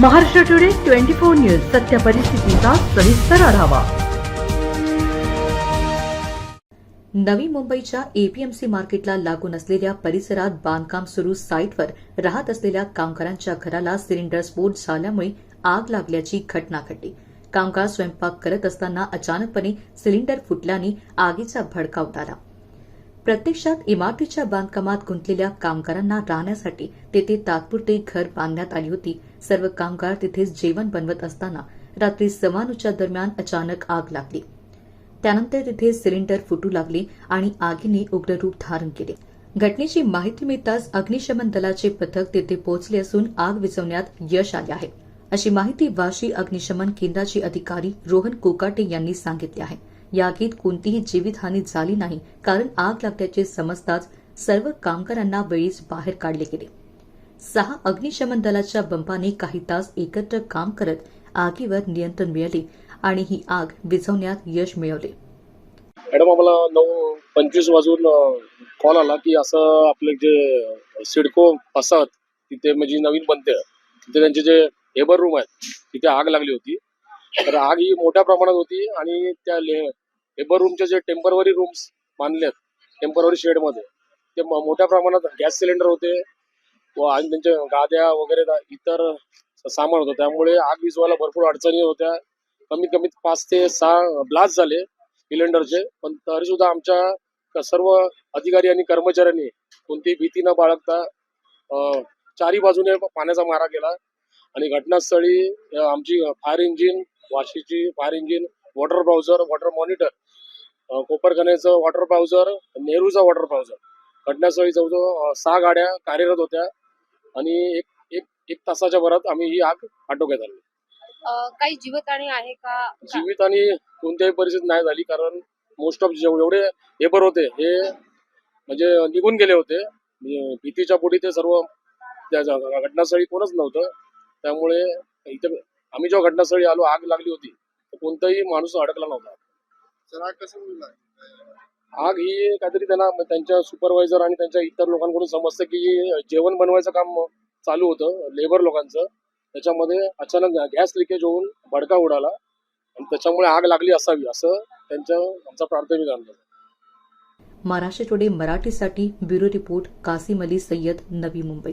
Maharashtra today twenty four news सत्य परिस्थितीचा सविस्तर आढावा. नवी मुंबईच्या एपीएमसी मार्केटला लागून असलेल्या परिसरात बांधकाम सुरू साईटवर राहत असलेल्या कामगारांच्या घराला सिलेंडर स्फोट झाल्यामुळे आग लागल्याची घटना घडली. कामगार स्वयंपाक करत असताना अचानकपणे सिलेंडर फुटल्याने आगीचा भडका उडाला. प्रत्यक्षात इमारतीच्या बांधकामात गुंतलेल्या कामगारांना राहण्यासाठी तेथे तात्पुरते घर बांधण्यात आली होती. सर्व कामगार तिथेच जेवण बनवत असताना रात्री समानुच्या दरम्यान अचानक आग लागली. त्यानंतर तिथे सिलेंडर फुटू लागले आणि आगीने उग्र रूप धारण केले. घटनेची माहिती मिळताच अग्निशमन दलाचे पथक तेथे पोहोचले असून आग विझवण्यात यश आले आहे. अशी माहिती वाशी अग्निशमन केंद्राचे अधिकारी रोहन कोकाटे यांनी सांगितले आहे. या आगीत कोणतीही जीवितहानी झाली नाही कारण आग लागल्याचे समजताच सर्व कामगारांना वेळीच बाहेर काढले गेले. सहा अग्निशमन दलाच्या बंबाने काही तास एकत्र काम करत आगीवर नियंत्रण मिळवले आणि ही आग विझवण्यात यश मिळवले. मॅडम आम्हाला नऊ पंचवीस वाजून कॉल आला की असं आपले जे सिडको वसाहत तिथे म्हणजे नवीन बनते तिथे त्यांचे जे लेबर रूम आहेत तिथे आग लागली होती. तर आग ही मोठ्या प्रमाणात होती आणि त्या लेबर रूमचे जे टेंपररी रूम्स बांधले आहेत टेंपररी शेडमध्ये ते मोठ्या प्रमाणात गॅस सिलेंडर होते व आणि त्यांच्या गाद्या वगैरे इतर सामान होतं. त्यामुळे आग विजवायला भरपूर अडचणी होत्या. कमीत कमीत पाच ते सहा ब्लास्ट झाले सिलेंडरचे पण तरी सुद्धा आमच्या सर्व अधिकारी आणि कर्मचाऱ्यांनी कोणतीही भीती न बाळगता चारी बाजूने पाण्याचा मारा केला. आणि घटनास्थळी आमची fire engine वाशीची fire engine water bowser water monitor कोपरखान्याचं water browser नेहरूचा वॉटर ब्राउझर घटनास्थळी जवळजवळ सहा गाड्या कार्यरत होत्या आणि एक एक एक तासाच्या भरात आम्ही ही आग आटोक्यात आणली. अ, काही जीवितहानी आहे का? जीवित आणि कोणत्याही परिस्थितीत नाही झाली कारण मोस्ट ऑफ जेवढे लेबर होते हे म्हणजे निघून गेले होते. म्हणजे भीतीच्या पोटी ते सर्व त्या घटनास्थळी कोणच नव्हतं. त्यामुळे इथे आम्ही जेव्हा घटनास्थळी आलो आग लागली होती. कोणताही माणूस अडकला नव्हता. आग ही काहीतरी त्यांना त्यांच्या सुपरवायझर आणि त्यांच्या इतर लोकांकडून समजतं की जेवण बनवायचं काम चालू होतं लेबर लोकांचं. त्याच्यामध्ये अचानक गॅस लिकेज होऊन भडका उडाला आणि त्याच्यामुळे आग लागली असावी असं त्यांच्या आमचा प्राथमिक अंदाज आहे. महाराष्ट्र टुडे मराठीसाठी ब्युरो रिपोर्ट कासिम अली सय्यद नवी मुंबई.